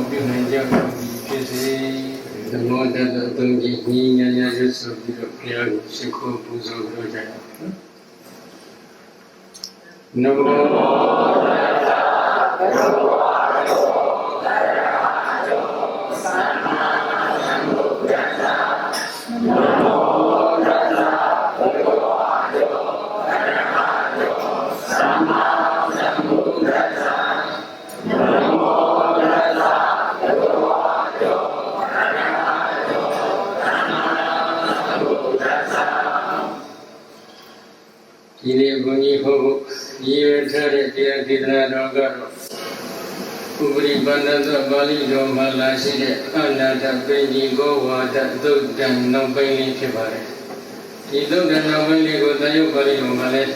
သောမြတ်မောပြုနိုင်ကြကုန်သည်ဖြစ်စေသမောတတသုံးကြီးညီညာညာရွတ်ဆိုပြီးတော့ဘုရားကိုရှိခိုးပူဇော်ကြကြရအောင်နမောဒီနေ့ဘုန်းကြီးဟောဖို့ရည်ရွယ်ထားတဲ့တရား ဒေသနာတော်ကတော့ဥပရိပန္နသပါဠိတော်မှာလာရှိတဲ့အနာတပိဋိကောဝါဒသုတ်တံနောက်ပိုင်းလေးဖြစ်ပါတယ်။ဒီသုတ်တံနောက်ပိုင်းလေးကိုသယုတ်ပါဠိတော်မှာလည်း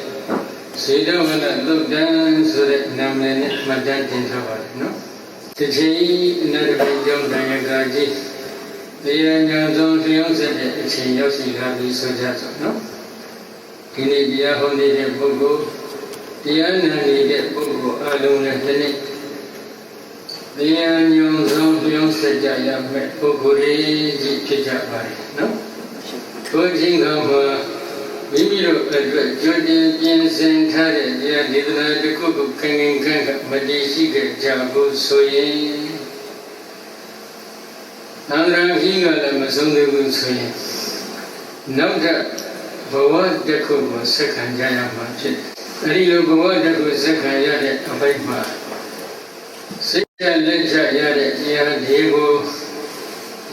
စေတဝနသုတ်တံဆိုတဲ့နာမည်နဲ့မှတ်တမ်းတင်ထားပါတယ်နော်။တစ်ချိန်အနာတပိကျောင်းတန်ရကာကြီးတရားညာဆုံးလျောင်းဆက်တဲ့အချိန်ရောက်ရှိလာပြီဆိုကြဆိုနော်။ဒီနေ့တရားဟောနေတဲ့ပုဂ္ဂိုလ် တရားနာနေတဲ့ပုဂ္ဂိုလ်အလုံးနဲ့ဒီနေ့တရားညွန်ဆုံးလျောင်းဆက်ကြရမယ်ပုဂ္ဂိုလ်ကြီးဖြစ်ကြပါလေနော်ထိုခြင်းကမှမိမိတို့အတွက်ကြွတင်ပြင်ဆင်ထားတဲ့တရားဒေသနာတစ်ခုခုခင်ခင်ခန့်ခန့်မတည်ရှိခဲ့ကြဘူးဆိုရင်သံဃာကြီးကလည်းမဆုံးသေးဘူးဆိုရင်နောက်ထပ်ဘဝတစ်ခုကိုဆက်ခံကြရမှာဖြစ်တယ်။ အဲဒီလိုဘဝတစ်ခုဆက်ခံရတဲ့အပိုင်းမှာစိတ်ကြလက်ကြရတဲ့တရားဒီကို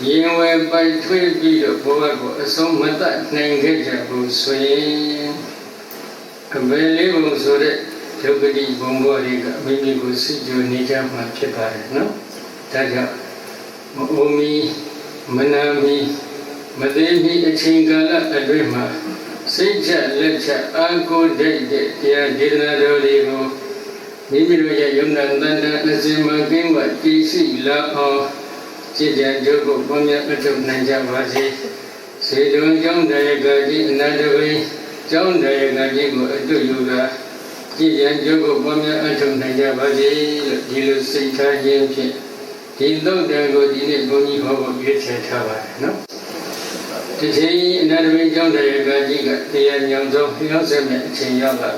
ရင်ဝယ်ပိုက်ထွေးပြီးတော့ဘဝကိုအဆုံးမတတ်နိုင်ခဲ့ကြဘူးဆိုရင်အဘယ်လေးပုံဆိုတဲ့ဒုက္ခတိဘုံဘောတွေကမိမိကိုစိတ်ကြနေကြမှာဖြစ်ပါတယ်နော်။ဒါကြောင့်မအုံမီမနာမီမသေးမီအချိန်ကာလအတွင်းမှာ စိတ်ချက်လက်ချက်အာကိုဒိတ်တဲ့တရားဒေသနာတော်တွေကိုမိမိတို့ရဲ့ယုံနာတန်တန်အစဉ်မကင်းဝတည်ရှိလာအောင်စိတ်ကြံကြုပ်ကိုပုံမြတ်အထုတ်နိုင်ကြပါစေစေတုံကြောင့်တရားကကြီးအနန္တဝိကြောင့်တရားကကြီးကိုအတုယူတာစိတ်ကြံကြုပ်ကိုပုံမြတ်အထုတ်နိုင်ကြပါစေလို့ဒီလိုစိတ်ထားခြင်းဖြင့်ဒီတော့တဲ့ကိုဒီနေ့ဘုန်းကြီးဟောဖို့ရွေးချယ်ထားပါတယ်နော် ဒီချိန်အနန္တဝိကျောင်းတရားကကြီးကတရားညောင်ဆုံးရောက်ဆက်မဲ့အချိန်ရောက်လာ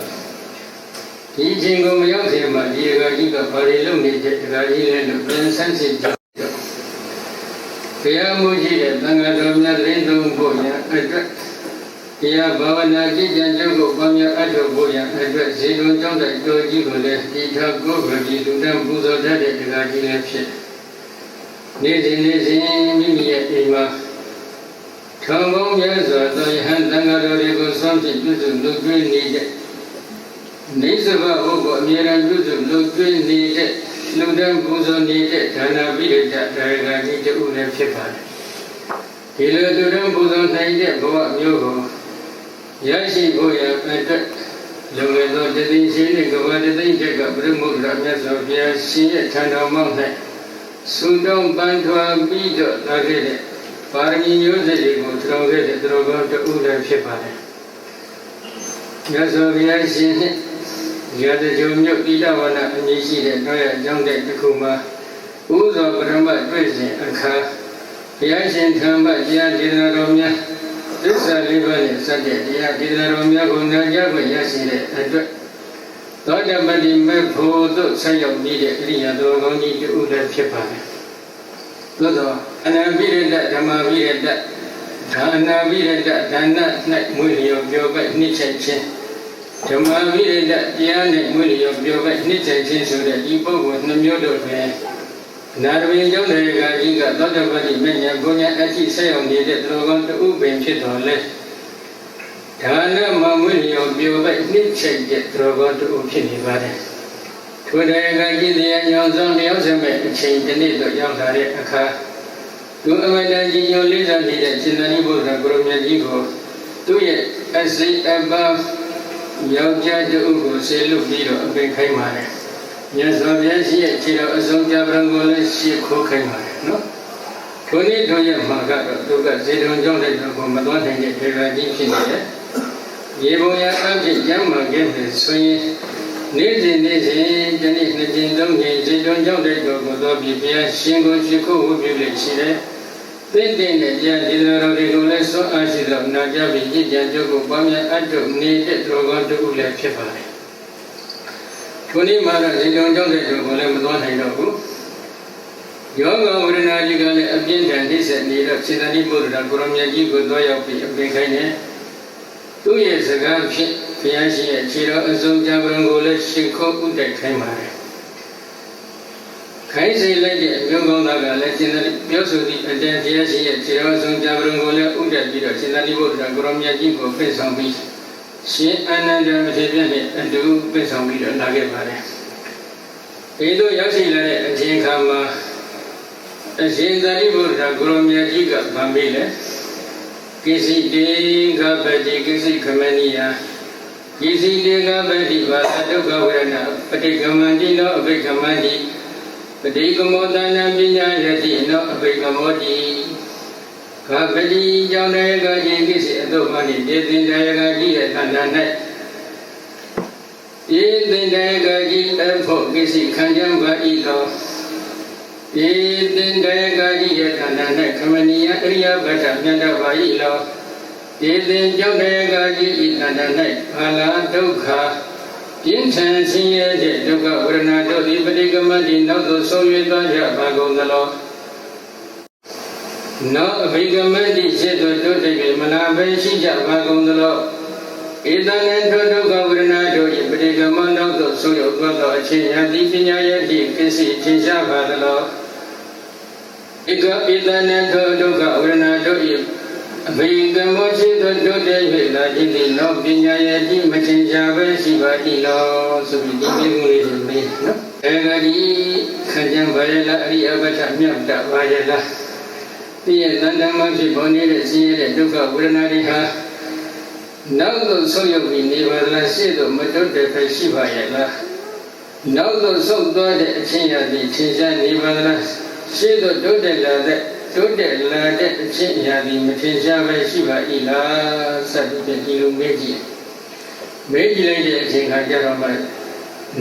ပြီဒီအချိန်ကိုမရောက်ခင်မှာဒီကကြီးကဘာတွေလုပ်နေတဲ့ဒကာကြီးလဲလို့ပြန်ဆန်းစစ်ကြတော့ဘုရားမူရှိတဲ့သံဃာတော်များသတင်းသုံးဖို့ရအတွက်တရားဘာဝနာကြည်ကြံကြုပ်ကိုပေါင်းများအထောက်ဖို့ရအတွက်ဇေတုံကျောင်းတိုက်တော်ကြီးကိုလည်းဒီထာကိုယ်ကိုဒီလူတန်းပူဇော်တတ်တဲ့ဒကာကြီးလည်းဖြစ်နေ့စဉ်နေ့စဉ်မိမိရဲ့အိမ်မှာ ထောင်ပေါင်းများစွာသောယဟန်သံဃာတော်တွေကိုဆွမ်းဖြစ်ပြုစုလုပ်ကျွေးနေတဲ့နေသဘဟုတ်ကိုအမြဲတမ်းပြုစုလုပ်ကျွေးနေတဲ့လူတန်းပူဇော်နေတဲ့ဒါနာပိဋကဒါရကကြီးတူလည်းဖြစ်ပါတယ်ဒီလိုလူတန်းပူဇော်နိုင်တဲ့ဘဝမျိုးကိုရရှိဖို့ရအတွက်လုံငယ်သောတသိရှိတဲ့ကဘာတသိချက်ကပြိမုဒ္ဒရာမြတ်စွာဘုရားရှင်ရဲ့ထံတော်မောက်၌သုတောင်းပန်းထွားပြီးတော့လာခဲ့တဲ့ ပါရမီမျိုးစေ့တွေကိုထူထောင်ခဲ့တဲ့သူတော်ကောင်းတူလည်းဖြစ်ပါတယ်မြတ်စွာဘုရားရှင်နဲ့ရတကြုံမြုပ်တိလဝနာအမည်ရှိတဲ့တော့ရအကြောင်းတဲ့တစ်ခုမှာဥဇောပရမတ်တွေ့စဉ်အခါဘုရားရှင်ထံမှတရားဒေသနာတော်များသစ္စာလေးပါးနဲ့စတဲ့တရားဒေသနာတော်များကိုနာကြားခွင့်ရရှိတဲ့အတွက်သောတပတိမေဖို့သို့ဆက်ရောက်နေတဲ့အရိယာတော်ကောင်းကြီးတူလည်းဖြစ်ပါတယ်သို့သော အနာပိရတဓမ္မပိရတဒါနာပိရတဒါန၌မွေးလျော်ပြောပဲနှိမ့်ချက်ခြင်းဓမ္မဝိရဒတရားနဲ့မွေးလျော်ပြောပဲနှစ်ချင်ချင်းဆိုတဲ့ဒီပုဂ္ဂိုလ်နှမျိုးတို့ပဲနာရဝင်းကျောင်းတွေကကြီးကသောတပတိမဉ္ဇဉ်ဘုညာအကြည့်ဆက်ရောက်နေတဲ့သူတော်ကောင်းတူပင်ဖြစ်တော်လဲဒါနမမွေးလျော်ပြောပဲနှစ်ချင်တဲ့သူတော်ကောင်းတူဖြစ်နေပါတယ်ထိုတဲ့ကကြီးတရားညောင်းဆောင်လျောက်စမဲ့အချိန်တစ်နေ့တော့ရောက်လာတဲ့အခါ သူအမတန်ကြီးညိုလေးစားနေတဲ့ရှင်သာရိပုတ္တရာကိုရမကြီးကိုသူ့ရဲ့အစိအပယောက်ျားတူကိုဆေလွတ်ပြီးတော့အပင်ခိုင်းပါတယ်မြတ်စွာဘုရားရှိရဲ့ခြေတော်အစုံကြပံကိုလည်းရှေ့ခိုးခိုင်းပါတယ်နော်ထိုနေ့တို့ရဲ့မှာကတော့သူကဇေတုံကြောင့်တဲ့ကိုမသွားနိုင်တဲ့ဒေဝကြီးဖြစ်နေတယ်ရေပုံရအဖြစ်ကျမ်းမာခဲ့တယ်ဆိုရင်နေ့စဉ်နေ့စဉ်ဒီနေ့နှစ်ကျင်သုံးကျင်ဇေတုံကြောင့်တဲ့ကိုသွားပြီးဘုရားရှင်ကိုရှိခိုးဝတ်ပြုလေရှိတယ် သင့်တဲ့နဲ့ကြာဒီလိုတော်တွေကိုလည်းစွန့်အားရှိသောနာကြပြီးကြည်ကြံကြုတ်ကိုပွားများအပ်တုနေတဲ့တော်ကောင်းတူလည်းဖြစ်ပါလေ။ခုနေ့မှာတော့ဒီကြောင့်ကြောင့်တဲ့သူကိုလည်းမသွားနိုင်တော့ဘူး။ယောဂဝရဏကြီးကလည်းအပြင်းထန်နှိစ္စနေတော့စေတနိဘုရားကိုရမကြီးကိုသွားရောက်ပြီးအပင်ခိုင်းတယ်။သူ့ရဲ့စကားဖြင့်ဘုရားရှင်ရဲ့ခြေတော်အစုံကြံပံကိုလည်းရှင်ခေါ်ဥတိုက်ခိုင်းပါတယ်။ ခိုင်းစိတ်လိုက်တဲ့အမျိုးကောင်းသားကလည်းရှင်သာပြောဆိုသည့်အတန်တရားရှိရဲ့ခြေတော်ဆုံးကြံပံကိုလည်းဥဒတ်ပြီးတော့ရှင်သာတိဘုရားကိုရောမြတ်ကြီးကိုပြည့်ဆောင်ပြီးရှင်အာနန္ဒမထေရမြတ်နဲ့အတူပြည့်ဆောင်ပြီးတော့လာခဲ့ပါတယ်။ဒီလိုရောက်ရှိလာတဲ့အချိန်ခါမှာအရှင်သာတိဘုရားကိုရောမြတ်ကြီးကဗံမေးလေကိစီတေကပတိကိစီခမနိယကိစီတေကပတိဘာဒုက္ခဝေဒနာပဋိကမန္တိနောအဘိကမန္တိ ပတိကမောတဏပညာယတိနောအဘိကမောတိခပတိကြောင့်လည်းကခြင်းကိစ္စအတုမှနိတေသင်တရားကကြီးရဲ့တဏ္ဍာ၌ယေသင်တရားကကြီးအဖို့ကိစ္စခံကြပါ၏သောယေသင်တရားကကြီးရဲ့တဏ္ဍာ၌ခမနိယအရိယဘဒမြတ်တော်ပါ၏လောယေသင်ကြောင့်တရားကကြီးဤတဏ္ဍာ၌ဘာလာဒုက္ခ ပြင်းထန်ဆင်းရဲတဲ့ဒုက္ခဝရဏတို့သည်ပဋိကမတိနောက်သို့ဆုံး၍သွားကြပါကုန်သလောနောက်အဘိကမတိစေတုတို့တည်းမနာပဲရှိကြပါကုန်သလောဧတနံထိုဒုက္ခဝရဏတို့၏ပဋိကမနောက်သို့ဆုံးရောက်သွားသောအချင်းယတိပညာရဲ့ဒီကိစ္စထင်ရှားပါသလောဧကဧတနံထိုဒုက္ခဝရဏတို့၏ အဘိကမောရှိသောတို့တည်း၍လာခြင်းသည်နောပညာရဲ့ဒီမထင်ရှားပဲရှိပါ၏လောဆိုပြီးဒီမိမှုလေးကိုမေးနော်အဲဒီခံကြံပါရလားအရိယဘထမြတ်တာပါရလားဒီရဲ့တန်တမ်းဖြစ်ပေါ်နေတဲ့ဆင်းရဲတဲ့ဒုက္ခဝေဒနာတွေဟာနောက်သို့ဆုံးရောက်ပြီးနေပါလားရှေ့သို့မတွတ်တဲ့ပဲရှိပါရဲ့လားနောက်သို့ဆုတ်သွားတဲ့အချင်းရသည်ထင်ရှားနေပါလားရှေ့သို့တွတ်တဲ့လာတဲ့ တိုးတက်လာတဲ့အချင်းအရာဒီမထင်ရှားပဲရှိပါ၏လားစသဖြင့်ဒီလိုမေးကြည့်မေးကြည့်လိုက်တဲ့အချိန်ခါကျတော့မှ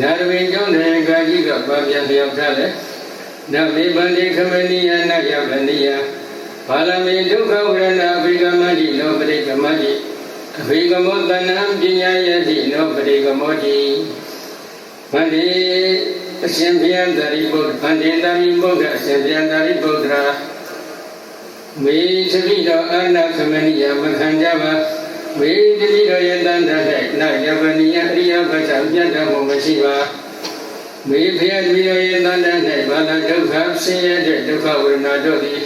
နာရဝေကျောင်းနယ်ကာကြီးကပါပြန်လျောက်ထားလဲနမေဗန္တိခမနိယနာယဗန္တိယဘာလမေဒုက္ခဝရဏအဘိကမတိလောပရိကမတိအဘိကမောတဏံပညာယတိလောပရိကမောတိဗန္တိအရှင်ဘုရားတရိပုတ္တဗန္တိတရိပုတ္တအရှင်ဘုရားတရိပုတ္တရာ မေသတိတော်အာနာခမနိယမခံကြပါမေတတိတော်ယတန္တ၌နာယဗနိယအရိယဘသမြတ်တော်မမရှိပါမေဖျက်ပြီးတော်ယတန္တ၌ဘာသာဒုက္ခဆင်းရဲတဲ့ဒုက္ခဝေဒနာတို့သည်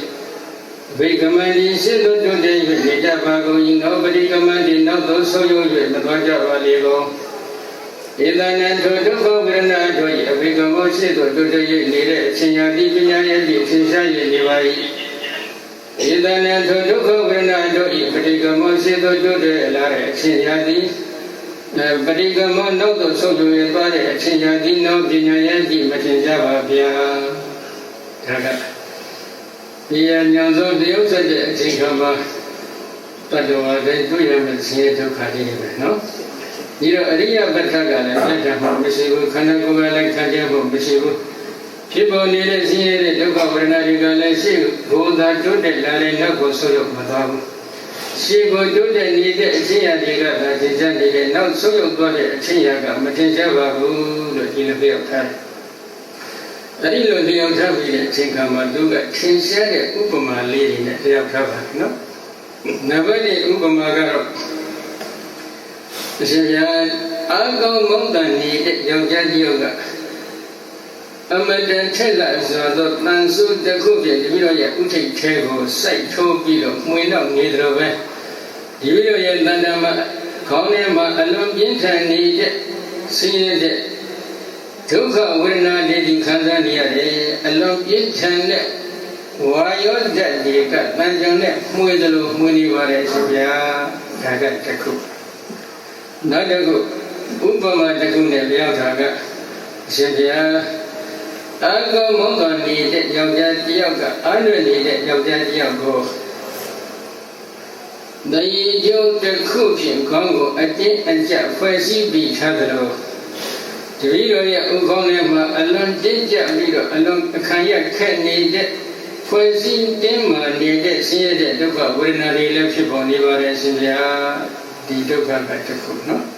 ဗိကမန္တိရှိလို့တို့တည်း၍နေကြပါကုန်၏နောပရိကမန္တိနောက်သို့ဆုံးယုံ၍မသွားကြပါလေကုန်ဧတနံထိုဒုက္ခဝေဒနာတို့၏အဘိကမောရှိသို့တို့တည်း၍နေတဲ့အချင်းညာတိပညာရဲ့ဒီသင်ရှား၍နေပါ၏ ဧတနံထိုဒုက္ခဝေဒနာတို့၏ပရိကမောစေသောတို့တည်းလာတဲ့အချင်းရာသည်ပရိကမောနောက်သို့ဆုတ်ယူရသွားတဲ့အချင်းရာသည်နောက်ပညာရဲ့ဒီမထင်ကြပါဗျာဒါကဒီရညောင်ဆုံးတရုပ်ဆက်တဲ့အချိန်ခါမှာတတ္တဝါတွေတွေ့ရမယ့်ဆင်းရဲဒုက္ခတွေပဲနော်ဒီတော့အရိယဘက္ခကလည်းလက်ထမှာမရှိဘူးခန္ဓာကိုယ်ကလည်းခံကြဖို့မရှိဘူး ဖြစ်ပေါ်နေတဲ့ဆင်းရဲတဲ့ဒုက္ခဝေဒနာတွေကလည်းရှိဘုံသာတွတ်တဲ့လာတဲ့နောက်ကိုဆုပ်ယုပ်မသွားဘူးရှိကိုတွတ်တဲ့နေတဲ့အချင်းရာတွေကသာသင်္ချနေတဲ့နောက်ဆုပ်ယုပ်သွားတဲ့အချင်းရာကမထင်ရှားပါဘူးလို့ဒီလိုပြောထားတယ်အဲ့ဒီလိုလျောက်ထားပြီးတဲ့အချိန်ခါမှာသူကထင်ရှားတဲ့ဥပမာလေးတွေနဲ့လျောက်ထားပါနော်နံပါတ်1ဥပမာကတော့အရှင်ဗျာအာကောင်းမောင်းတန်နေတဲ့ယောက်ျားတစ်ယောက်က အမတန်ထက်လာဆိုတော့တန်ဆုတစ်ခုပြည့်ဒီပြီးတော့ရဲ့ဥထိတ်ထဲကိုစိုက်ထိုးပြီးတော့မှွေတော့နေတယ်ပဲဒီပြီးတော့ရဲ့တန်တမှာခေါင်းထဲမှာအလွန်ပြင်းထန်နေတဲ့ဆင်းရဲတဲ့ဒုက္ခဝေဒနာတွေဒီခံစားနေရတယ်အလွန်ပြင်းထန်တဲ့ဝါယောဓာတ်တွေကတန်ကြုံနဲ့မှွေတယ်လို့မှွေနေပါတယ်ရှင်ဗျာဒါကတစ်ခုနောက်တစ်ခုဥပမာတစ်ခုနဲ့ပြောတာကအရှင်ဘုရား အကောမောကနေတဲ့ယောက်ျားတစ်ယောက်ကအားရနေတဲ့ယောက်ျားတစ်ယောက်ကိုတရေကျုံတစ်ခုဖြင့်ခေါင်းကိုအတင်းအကျပ်ဖွဲ့စည်းပြီးထားသလိုတပည့်တော်ရဲ့ဥကောင်းထဲမှာအလွန်တင်းကျပ်ပြီးတော့အလွန်အခမ်းရခက်နေတဲ့ဖွဲ့စည်းတင်းမာနေတဲ့ဆင်းရဲတဲ့ဒုက္ခဝေဒနာတွေလည်းဖြစ်ပေါ်နေပါတယ်ရှင်ဗျာဒီဒုက္ခကတစ်ခုနော်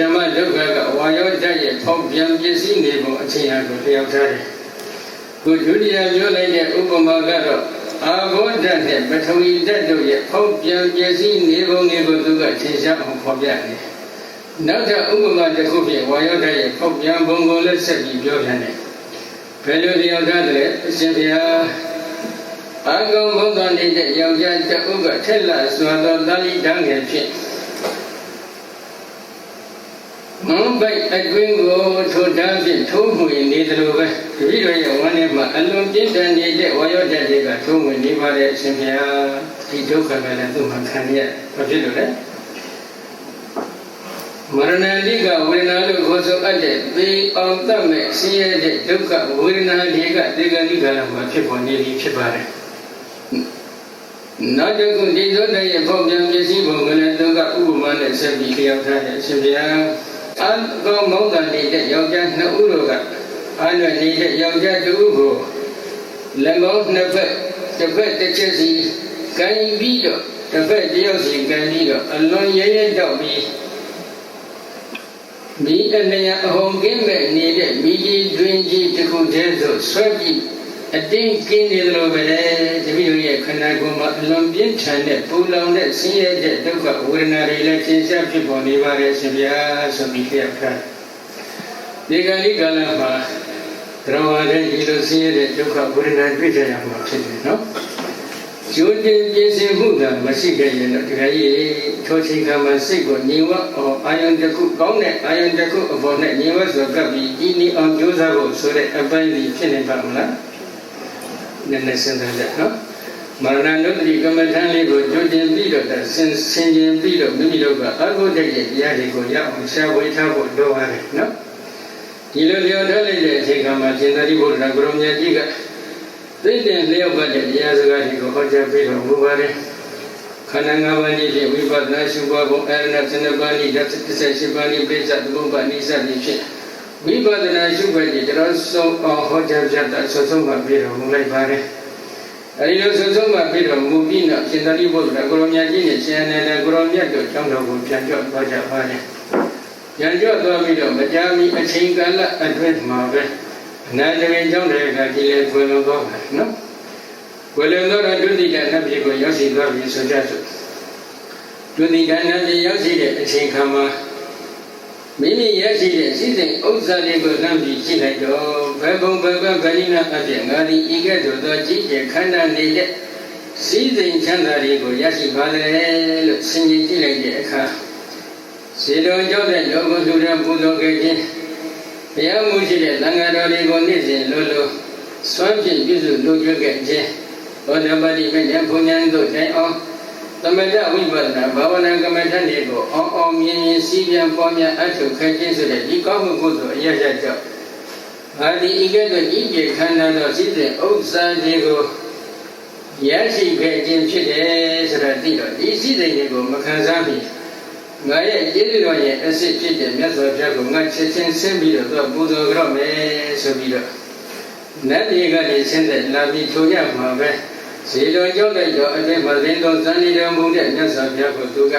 ဓမ္မဒုက္ခကဝါယောဓာတ်ရဲ့ဖောက်ပြန်ပစ္စည်းနေပုံအခြေအကိုလျောက်ထားတယ်ခုဒုတိယပြောလိုက်တဲ့ဥပမာကတော့အာဘောဓာတ်နဲ့ပထဝီဓာတ်တို့ရဲ့ဖောက်ပြန်ပစ္စည်းနေပုံနေပုံသူကသင်ရှားအောင်ဖော်ပြတယ်နောက်ထပ်ဥပမာတစ်ခုဖြင့်ဝါယောဓာတ်ရဲ့ဖောက်ပြန်ပုံကိုလည်းဆက်ပြီးပြောပြန်တယ်ဘယ်လိုလျောက်ထားတယ်အရှင်ဘုရားအကောင်ဘုရားနေတဲ့ယောက်ျားတအုပ်ကထက်လာစွာသောတာလိတန်းငယ်ဖြင့် မုံပိုက်အတွင်းကိုထိုတန်းဖြင့်ထိုးမှွေနေသလိုပဲတပည့်တော်ရဲ့ဝမ်းထဲမှာအလွန်ပြင်းထန်နေတဲ့ဝါယောဓာတ်တွေကထိုးမှွေနေပါတဲ့အရှင်ဘုရားဒီဒုက္ခကလည်းသူ့မှာခံရဘာဖြစ်လို့လဲမရဏတိကဝေဒနာလို့ခေါ်ဆိုအပ်တဲ့သေအောင်တတ်မဲ့ဆင်းရဲတဲ့ဒုက္ခဝေဒနာတွေကသေကတိကလည်းမှာဖြစ်ပေါ်နေပြီဖြစ်ပါတယ်နောက်တစ်ခုဒီသောတရဲ့ပုံပြန်ပစ္စည်းပုံကလည်းသူကဥပမာနဲ့ဆက်ပြီးလျောက်ထားတဲ့အရှင်ဘုရား အကောမောင်တန်နေတဲ့ယောက်ျားနှစ်ဦးတို့ကအာနွယ်နေတဲ့ယောက်ျားတစ်ဦးကိုလက်မောင်းနှစ်ဖက်တစ်ဖက်တစ်ချက်စီကန်ပြီးတော့တစ်ဖက်တစ်ယောက်စီကန်ပြီးတော့အလွန်ရဲရဲတောက်ပြီးမိအနေယအဟုန်ကင်းမဲ့နေတဲ့မိကြီးတွင်ကြီးတစ်ခုတည်းဆိုဆွဲပြီး အတင်းကင်းနေတယ်လို့ပဲတပည့်တို့ရဲ့ခန္ဓာကိုယ်မှာအလွန်ပြင်းထန်တဲ့ပူလောင်တဲ့ဆင်းရဲတဲ့ဒုက္ခဝေဒနာတွေလည်းသင်ရှားဖြစ်ပေါ်နေပါရဲ့ရှင်ဗျာဆိုပြီးလျှောက်ထားဒီကနေ့ကာလမှာသရဝါတဲ့ဒီလိုဆင်းရဲတဲ့ဒုက္ခဝေဒနာတွေ့ကြရမှာဖြစ်တယ်နော်ကျိုးတင်ပြည့်စုံမှုကမရှိခဲ့ရင်တော့ဒီကကြီးထိုချိန်ခါမှာစိတ်ကိုညီဝအောင်အာယုန်တစ်ခုကောင်းတဲ့အာယုန်တစ်ခုအပေါ်နဲ့ညီဝဆိုကပ်ပြီးဒီနည်းအောင်ကြိုးစားဖို့ဆိုတဲ့အပိုင်းကြီးဖြစ်နေပါမလား နည်းနည်းစဉ်းစားကြနော်မရဏနုတ္တိကမ္မထံလေးကိုကြိုတင်ပြီးတော့ဆင်ဆင်ကျင်ပြီးတော့မိမိတို့ကအကုဒိတ်ရဲ့တရားတွေကိုရအောင်ရှားဝေထားဖို့လိုပါတယ်နော်ဒီလိုလျော်ထားလိုက်တဲ့အချိန်ကမှရှင်သာရိပုတ္တရာကိုရောမြတ်ကြီးကသိတဲ့လျောက်ပတ်တဲ့တရားစကားတွေကိုဟောကြားပြီးတော့မူပါတယ်ခန္ဓာ၅ပါးကြီးဖြင့်ဝိပဿနာရှုပွားဖို့အရဏစနပါးဤဓာတ်38ပါးဤပိဿသမုပ္ပါနိစ္စတိဖြင့် ဝိပဿနာရှုွက်ကြီးတရားဆုံးအောင်ဟောကြားပြတာဆွဆုံးမှပြီးတော်မူလိုက်ပါတယ်အဲဒီလိုဆွဆုံးမှပြီးတော်မူပြီးနောက်ရှင်သာရိပုတ္တရာကိုရောမြတ်ကြီးနဲ့ရှင်အနန္ဒကိုရောမြတ်တို့ကျောင်းတော်ကိုပြန်ကြော့သွားကြပါတယ်ပြန်ကြော့သွားပြီးတော့မကြာမီအချိန်ကာလအတွင်းမှာပဲအနာတပင်ကျောင်းတဲ့အခါကြီးလေဖွင့်လို့တော့မယ်နော်ဝေလင်တော်ဒုတိယနတ်ပြည်ကိုရောက်ရှိသွားပြီဆိုကြစို့ဒုတိယနတ်ပြည်ရောက်ရှိတဲ့အချိန်ခါမှာ မိမိရရှိတဲ့စိစိမ်ဥစ္စာတွေကိုလမ်းပြီးကြည့်လိုက်တော့ဘယ်ဘုံဘယ်ဘဗလိနာအပြင်ငါဒီဤကဲ့သို့သောကြည်ကျခန္ဓာနေတဲ့စိစိမ်ချမ်းသာတွေကိုရရှိပါလေလို့ဆင်ခြင်ကြည့်လိုက်တဲ့အခါစေတော်ကြောင့်တဲ့လောကုလူရပူဇော်ခဲ့ခြင်းဘုရားမူရှိတဲ့သံဃာတော်တွေကိုနေ့စဉ်လိုလိုစွမ်းဖြင့်ပြုစုလုပ်ကြခဲ့ခြင်းဘောဓပါတိမဉ္ဇဉ်ဘုံဉာဏ်တို့တိုင်အောင် သမထဝိပဿနာဘာဝနာကမ္မထန်တွေကိုအောင်အောင်မြင်မြင်စီးပြန်ပေါ်များအထုခဲခြင်းဆိုတဲ့ဒီကောင်းမှုကုသိုလ်အရရကြောင့်အာဒီဤကဲ့သို့ဤပြေခန္ဓာတော်ရှိတဲ့ဥစ္စာတွေကိုရရှိခဲ့ခြင်းဖြစ်တယ်ဆိုတာသိတော့ဒီစိတ်တွေကိုမခံစားမိငါရဲ့ကျေးဇူးတော်ရဲ့အစစ်ဖြစ်တဲ့မြတ်စွာဘုရားကိုငါချက်ချင်းဆင်းပြီးတော့ပူဇော်ကြတော့မယ်ဆိုပြီးတော့နတ်ပြည်ကနေဆင်းတဲ့လာပြီးထိုရမှာပဲ ဇေတော်ကြောင့်လည်းတော့အပြင်မှာရင်းတော်ဇန်နေတော်မူတဲ့မြတ်စွာဘုရားကိုသူက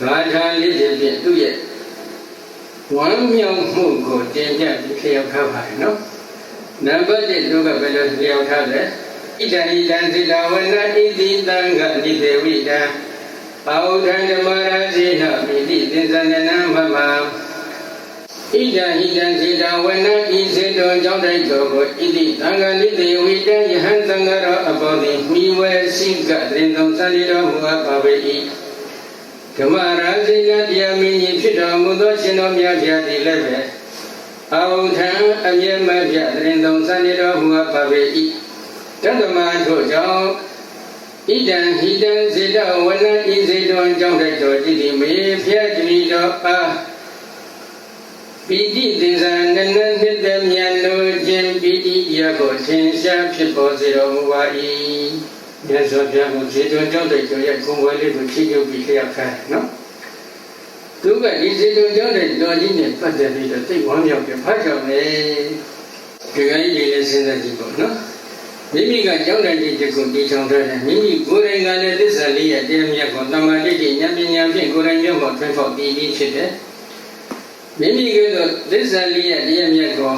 ဂါထာလေးဖြင့်သူ့ရဲ့ဝမ်းမြောက်မှုကိုတင်ပြပြီးလျှောက်ထားပါတယ်နော်နံပါတ်1သူကဘယ်လိုလျှောက်ထားလဲဣဒံဣဒံသီလဝနဣတိတံဃနိဒေဝိတံအာဟုဓံဓမ္မရာဇိနမိတိသင်္ဇနနံမမဣဒံဣဒံစေတဝနဤစေတောကြောင့်တိုက်တော်ကိုဣတိသံဃာလိတေဝိတံယဟန်သံဃာ တော်အပေါ်သည်မိဝဲစိကတင်သုံးစရိတော်မူအပ်ပါပေ၏ဓမ္မရာဇိနတရားမင်းကြီးဖြစ်တော်မူသောရှင်တော်မြတ်ဖျားသည်လည်းပဲအာဟုထံအမြဲမပြတင်သုံးစရိတော်မူအပ်ပါပေ၏တတ္တမထို့ကြောင့်ဣဒံဟိတံစေတဝနဤစေတောကြောင့်တိုက်တော်ကြည်သည်မေဖျက်ကြည်သောအားပိဋိသင်္ဇာနန ကိုထင်ရှားဖြစ်ပေါ်စေတော်မူပါ၏မြတ်စွာဘုရားကိုခြေတွင်ကြောင့်တဲ့ကြောင့်ရဲ့ဂုဏ်ဝဲလေးကိုချီးကျူးပြီးလျှောက်ခိုင်းနော်သူကဒီခြေတွင်ကြောင့်တဲ့တော်ကြီးနဲ့ပတ်သက်ပြီးတော့သိဝမ်းမြောက်ပြီးဖတ်ကြောင်လေဒီကနေ့လေးစဉ်းစားကြည့်ပေါ့နော်မိမိကကြောင်းတဲ့ဒီတစ်ခုတည်ထောင်ထားတယ်မိမိကိုယ်တိုင်ကလည်းသစ္စာလေးရဲ့တရားမြတ်ကိုတမန်တိတိဉာဏ်ပညာဖြင့်ကိုယ်တိုင်မျက်မှောက်ထွန်းဖောက်ပြီးပြီးဖြစ်တယ်မိမိကသောသစ္စာလေးရဲ့တရားမြတ်ကို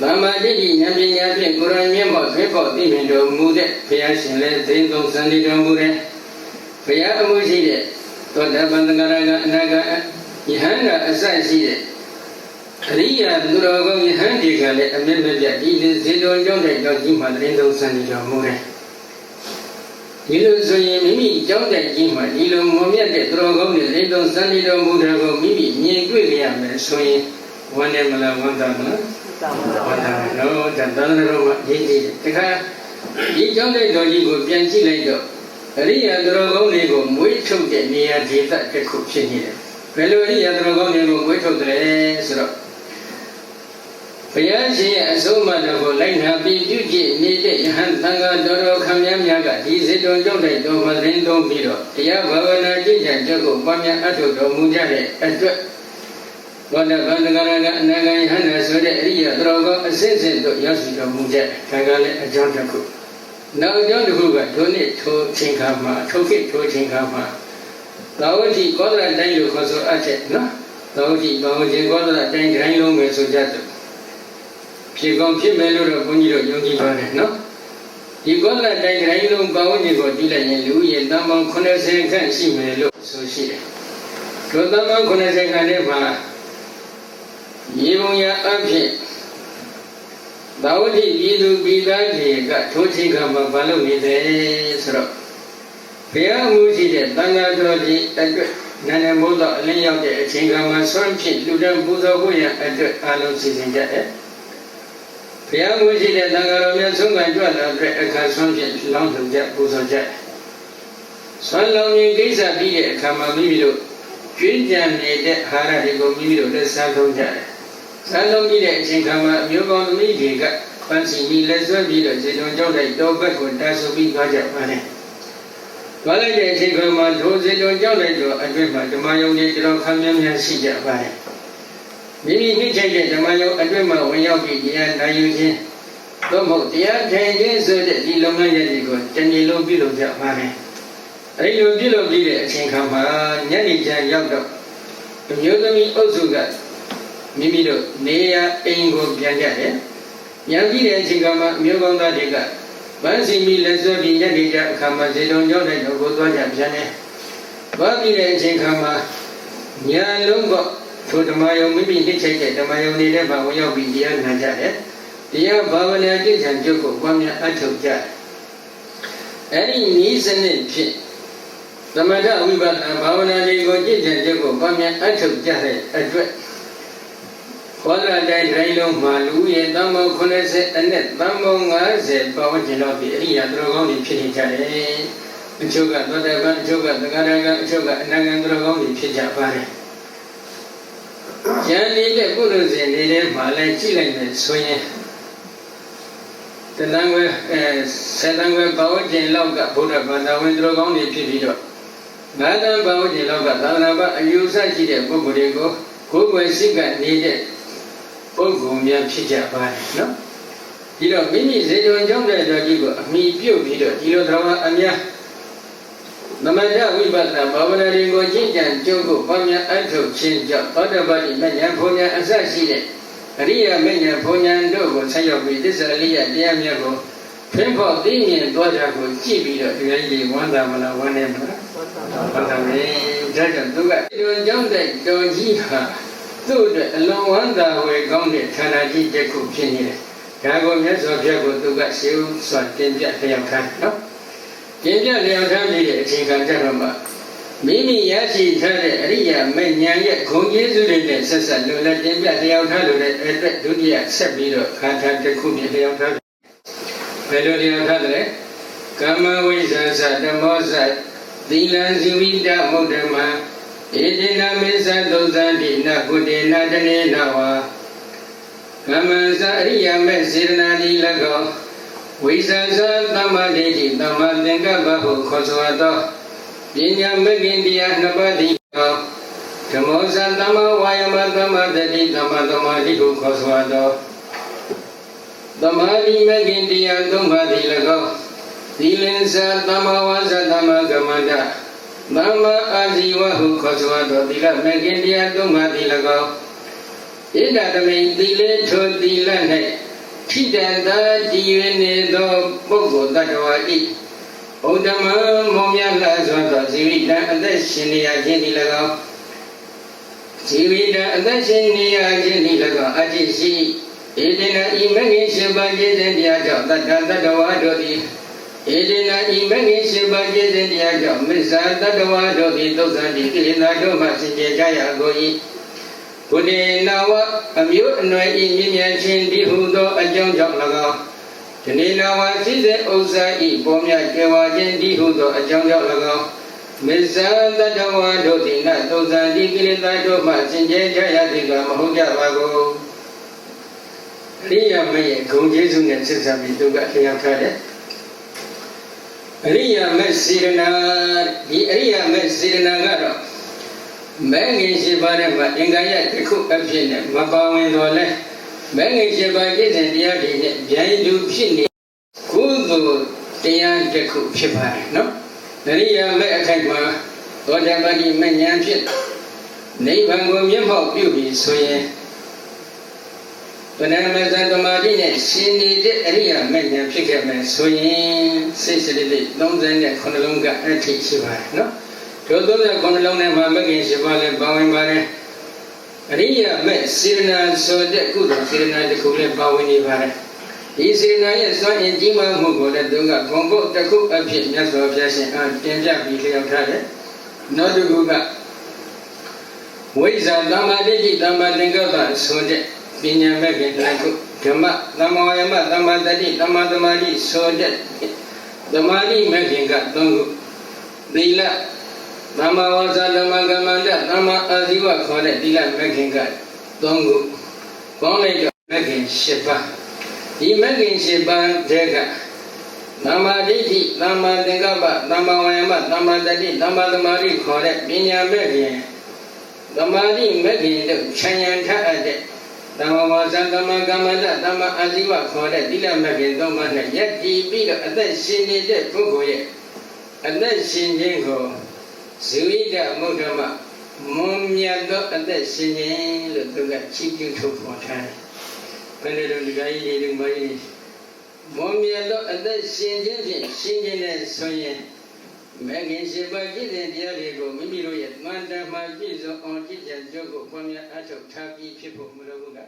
တမန်တိတိဉာဏ်ပညာဖြင့်ကိုယ်တိုင်မျက်မှောက်ထွန်းဖောက်သိမြင်တော်မူတဲ့ဘုရားရှင်လည်းသိသုံးစံတည်တော်မူတယ်ဘုရားအမှုရှိတဲ့သောတပန်တဂရကအနာဂတ်ယဟန္တာအစရှိတဲ့အရိယာသူတော်ကောင်းယဟန်ဒီကလည်းအမြင့်မြတ်ဒီဇေတော်ကြောင့်တဲ့ကြောင့်ကြီးမှတရင်သုံးစံနေတော်မူတယ်ဒီလိုဆိုရင်မိမိကြောင့်တဲ့ကြီးမှဒီလိုမွန်မြတ်တဲ့သူတော်ကောင်းတွေလေးသုံးစံနေတော်မူတယ်ကိုမိမိမြင်တွေ့ရမယ်ဆိုရင်ဝမ်းနေမလားဝမ်းသာမလား ဝမ်းသာမယ်နော်ဒါတန်တော်မှာရင်းကြည့်တယ်တခါဒီကြောင့်တဲ့တော်ကြီးကိုပြန်ကြည့်လိုက်တော့အရိယာသူတော်ကောင်းတွေကိုမွေးထုတ်တဲ့နေရာဒေသတစ်ခုဖြစ်နေတယ်ဘယ်လိုအရိယာသူတော်ကောင်းတွေကိုမွေးထုတ်တယ်ဆိုတော့ဘုရားရှင်ရဲ့အဆုံးအမတော်ကိုလိုက်နာပြီးပြုကြည့်နေတဲ့ယဟန်သံဃာတော်တော်ခံများများကဒီစေတုံကြောင့်တဲ့တော်မသတင်းသုံးပြီးတော့တရားဘာဝနာကြည့်ကြတဲ့ကိုပွားများအထောက်တော်မူကြတဲ့အတွက် ဘောဓဘာန္တကရကအနာဂံယဟန်နာဆိုတဲ့အရိယာတော်ကောအစစ်စစ်တို့ရောက်ရှိတော်မူကြခံကလည်းအကြောင်းတစ်ခုနောက်အကြောင်းတစ်ခုကဒုနှစ်ထိုချိန်ခါမှာထုတ်ခေထိုချိန်ခါမှာသာဝတိကောသလတိုင်းလို့ခေါ်ဆိုအပ်ချက်နော်သာဝတိဘာဝတိကောသလတိုင်းတိုင်းလုံးပဲဆိုကြတယ်ဖြစ်ကောင်းဖြစ်မယ်လို့တော့ဘုန်းကြီးတို့ယုံကြည်ပါတယ်နော်ဒီကောလတိုင်းတိုင်းလုံးပါဝင်ကိုကြည့်လိုက်ရင်လူရဲ့တန်ပေါင်း80ခန့်ရှိမယ်လို့ဆိုရှိတယ်။ဒီတန်ပေါင်း80ခန့်တဲ့မှာ ရေပုံရအဖြစ်ဘာဝတိပြည်သူပြည်သားတွေကထိုးချိန်ကမှဘာလို့နေတယ်ဆိုတော့ဘုရားမူရှိတဲ့တန်ခါတော်ကြီးအတွက်နာနေမိုးတော့အလင်းရောက်တဲ့အချိန်ကမှဆွမ်းဖြစ်လူတန်းပူဇော်ဖို့ရအတွက်အားလုံးစီစဉ်ကြတယ်။ဘုရားကိုရှိတဲ့သံဃာတော်များဆုံးခံကြွလာတဲ့အခါဆွမ်းဖြင့်လောင်းလှကြပူဇော်ကြဆွမ်းလောင်းရင်ကိစ္စပြီးတဲ့အခါမှာမိမိတို့ကျွေးကြံနေတဲ့အာဟာရတွေကိုမိမိတို့လက်စားသုံးကြတယ် ဆန်းလုံးပြီးတဲ့အချိန်ခါမှာအမျိုးကောင်းသမီးတွေကပန်းစီပြီးလက်ဆွဲပြီးတော့ဇေတုံကြောက်တဲ့တောဘက်ကိုတာဆူပြီးသွားကြပါတယ်သွားလိုက်တဲ့အချိန်ခါမှာဒိုဇေတုံကြောက်တဲ့တော့အတွင်းမှာဓမ္မယုံတွေတော်ခမ်းများများရှိကြပါတယ်မိမိနှိမ့်ချိုက်တဲ့ဓမ္မယုံအတွင်းမှာဝင်ရောက်ပြီးတရားနာယူခြင်းသို့မဟုတ်တရားထိုင်ခြင်းဆိုတဲ့ဒီလုပ်ငန်းရပ်တွေကိုတဏှီလုံးပြုလုပ်ကြပါတယ်။အဲဒီလိုပြုလုပ်ပြီးတဲ့အချိန်ခါမှာညနေကျန်ရောက်တော့အမျိုးသမီးအုပ်စုက မိမိတို့နေရအိမ်ကိုပြန်ကြတယ်။ပြန်ပြီးတဲ့အချိန်ခါမှာအမျိုးကောင်းသားတွေကဗန်းစီမီလက်စွဲပြီးညနေကျအခါမှာဇေတုံရောက်တဲ့တော့ကိုသွားကြပြန်တယ်။သွားပြီးတဲ့အချိန်ခါမှာညာလုံးကထိုဓမ္မယုံမိမိနှိမ့်ချိုက်တဲ့ဓမ္မယုံနေတဲ့ဘာဝင်ရောက်ပြီးတရားနာကြတယ်တရားဘာဝနာတိဋ္ဌံကျုပ်ကိုပွားများအထောက်ကြတယ်အဲ့ဒီဤစနစ်ဖြင့်သမထဝိပဿနာဘာဝနာတွေကိုကြည့်ကြကျုပ်ကိုပွားများအထောက်ကြတဲ့အတွက် ခေါ်လာတဲ့တိုင်းလုံးမှာလူရဲ့တန်ပေါင်း80အနဲ့တန်ပေါင်း90ပတ်ဝန်းကျင်လောက်ပြီးအရိယာသူတော်ကောင်းတွေဖြစ်နေကြတယ်အချို့ကသောတပန်အချို့ကသက္ကရာကအချို့ကအနန္တသူတော်ကောင်းတွေဖြစ်ကြပါတယ်ဉာဏ်နေတဲ့ပုရုဇဉ်နေတဲ့မှာလည်းကြည့်လိုက်မယ်ဆိုရင်တဏ္ဍဝဲအဲဆယ်တန်ဝဲဘာဝကျင်လောက်ကဘုရားဘာသာဝင်သူတော်ကောင်းတွေဖြစ်ပြီးတော့ငါးတန်ဘာဝကျင်လောက်ကသာသနာ့ဘအယူဆရှိတဲ့ပုဂ္ဂိုလ်တွေကိုကိုယ်ွယ်စိတ်ကနေတဲ့ ပုဂ္ဂိုလ်များဖြစ်ကြပါတယ်နော်ဒီတော့မိမိဇေတဝန်ကြောင့်တဲ့တော်ကြီးကိုအမိပြုတ်ပြီးတော့ဒီလိုတော်အများသမထဝိပဿနာဘာဝနာတွေကိုကျင့်ကြံကြုတ်ကိုဘာများအထုတ်ခြင်းကြောင့်သောတပတိမဉ္ဇဉ်ဘုံဉ္ဇဉ်အစရှိတဲ့အရိယာမဉ္ဇဉ်ဘုံဉ္ဇဉ်တို့ကိုဆက်ရောက်ပြီးသစ္စာလေးရတရားမြတ်ကိုဖင်းဖို့သိမြင်သွားကြကိုကြည့်ပြီးတော့ဒီလိုကြီးဝမ်းသာမလားဝမ်းနေမလားဝမ်းသာမယ်ဒါကြောင့်သူကဒီလိုကြောင့်တဲ့တော်ကြီးဟာ သူ့အတွက်အလွန်ဝမ်းသာဝယ်ကောင်းတဲ့ဌာနကြီးတစ်ခုဖြစ်နေတယ်ဒါကိုမြတ်စွာဘုရားကိုသူကရှေးဥစွာတင်ပြလျောက်ထားနော်ကျင့်ပြလျောက်ထားပြီးတဲ့အချိန်ကကြတော့မှမိမိရရှိထားတဲ့အရိယာမဉ္ဇဉ်ရဲ့ဂုဏ်ကျေးဇူးတွေနဲ့ဆက်ဆက်လို့လည်းကျင့်ပြလျောက်ထားလို့လည်းအတွက်ဒုတိယဆက်ပြီးတော့ခန္ဓာတစ်ခုမြင်လျောက်ထားဘယ်လိုလျောက်ထားလဲကမ္မဝိဇ္ဇာသဓမ္မောဇသီလံဇီဝိတမုဒ္ဓမ ဧတိနာမေသသုဇံ နကုတေနတနေနဝါကမ္မစအရိယာမေစေရနာတိ၎င်းဝိဇ္ဇာသမ္မာဒိဋ္ဌိသမ္မာသင်္ကပ္ပဟုခေါ်ဆိုသောပညာမဂ္ဂင်တရားနှစ်ပါးသည်ကောဓမ္မောဇံသမ္မာဝါယမသမ္မာတတိသမ္မာသမာဓိဟုခေါ်ဆိုသောသမာဓိမဂ္ဂင်တရားသုံးပါးသည်၎င်းသီလင်္စာသမ္မာဝါစာသမ္မာကမ္မန္တသ မ္မာအာဇီဝဟုခေါ်ဆိုသောသီလမဂ္ဂင်တရားသုံးပါးသည်၎င်းဣဒ္ဓတမိန်သီလေထိုသီလ၌ခိတံသာတည်ရနေသောပုဂ္ဂိုလ်တ attva ၏ဘုဒ္ဓမမောမြတ်လာစွာသောဇီဝိတံအသက်ရှင်နေရခြင်းသည်၎င်းဇီဝိတံအသက်ရှင်နေရခြင်းသည်၎င်းအတ္တိရှိဧတေနဤမဂ္ဂင်ရှင်ပါခြင်းတရားကြောင့်တတ္တတ္တဝါတို့သည် ဧတေနဤမဂ္ဂင်ရှင်ပါခြင်းတရားကြောင့်မစ္ဆာတတ္တဝါတို့သည်သုဇံတိကိလေသာတို့မှစင်ကြယ်ကြရကုန်၏ဘုဒ္ဓေနဝအမျိုးအနွယ်ဤမြင့်မြတ်ခြင်းဒီဟုသောအကြောင်းကြောင့်၎င်းဒီနေ့နာဝစိစေဥစ္စာဤပေါ်မြတ်ကျေဝါခြင်းဒီဟုသောအကြောင်းကြောင့်၎င်းမစ္ဆာတတ္တဝါတို့သည်နသုဇံတိကိလေသာတို့မှစင်ကြယ်ကြရသည်ကမဟုတ်ကြပါကုန်အရိယာမရဲ့ဂုံကျေးဇူးနဲ့ဆက်ဆံပြီးသူကလျှောက်ထားတယ် အရိယာမက်စေရနာဒီအရိယာမက်စေရနာကတော့မဲငင်ရှိပါတဲ့မှာအင်္ဂါရတစ်ခုအဖြစ်နဲ့မပါဝင်တော့လဲမဲငင်ရှိပါပြည့်စုံတရားတွေနဲ့ဗျိုင်းတူဖြစ်နေကုသိုလ်တရားတစ်ခုဖြစ်ပါတယ်နော်အရိယာမက်အခိုက်မှာသောတပတိမဉ္ဇဉ်ဖြစ်နိဗ္ဗာန်ကိုမျက်မှောက်ပြုပြီးဆိုရင် ဗနမဇန်တမာတိနဲ့ရှင်နေတဲ့အရိယာမဉ္ဇဉ်ဖြစ်ခဲ့မယ်ဆိုရင်စိတ်စရိတ်39လုံးကအထိရှိပါတယ်နော်တို့39လုံးနဲ့မှာမဂ္ဂင်ရှိပါလဲပါဝင်ပါတယ်အရိယာမဲ့စေရနာဆိုတဲ့ကုသိုလ်စေရနာတစ်ခုလည်းပါဝင်နေပါတယ်ဒီစေရနာရဲ့စွမ်းအင်ကြီးမားမှုကိုလည်းသူကဘုံဘုတ်တစ်ခုအဖြစ်မြတ်စွာဘုရားရှင်အားတင်ပြပြီးလျှောက်ထားတယ်နောက်တစ်ခုကဝိဇ္ဇာသမ္မာဒိဋ္ဌိသမ္မာသင်္ကပ္ပဆိုတဲ့ ပညာမဲ့ခင်တစ်ခုဓမ္မသမ္မာဝါယမသမ္မာတတိသမ္မာသမာဓိဆိုတဲ့သမာဓိမဲ့ခင်ကသုံးခုသီလသမ္မာဝါစာသမ္မာကမ္မန္တသမ္မာအာဇီဝခေါ်တဲ့သီလမဲ့ခင်ကသုံးခုပေါင်းလိုက်တော့မဲ့ခင်၈ပါးဒီမဲ့ခင်၈ပါးတဲ့ကသမ္မာဒိဋ္ဌိသမ္မာသင်္ကပ္ပသမ္မာဝါယမသမ္မာတတိသမ္မာသမာဓိခေါ်တဲ့ပညာမဲ့ခင်သမာဓိမဲ့ခင်တို့ခြံရံထအပ်တဲ့ သမ္မာဝါစာသမ္မာကမ္မန္တသမ္မာအာဇီဝခေါ်တဲ့သီလမဲ့ခင်သုံးပါးနဲ့ယက်တည်ပြီးတော့အသက်ရှင်နေတဲ့ပုဂ္ဂိုလ်ရဲ့အသက်ရှင်ခြင်းကိုဇိဝိတမုဒ္ဓမမွန်မြတ်သောအသက်ရှင်ခြင်းလို့သူကချီးကျူးထုတ်ပေါ်ထားတယ်။ဘယ်လိုဒီကကြီးတွေမကြီးမွန်မြတ်သောအသက်ရှင်ခြင်းဖြင့်ရှင်ခြင်းနဲ့ဆိုရင် မဂ္ဂင်ရှိပါကြည်တဲ့တရားတွေကိုမိမိတို့ရဲ့တန်တမာပြည့်စုံအောင်ကြည်ကြံကြုတ်ကိုပွားများအထောက်ထားပြီးဖြစ်ဖို့မလိုဘူးက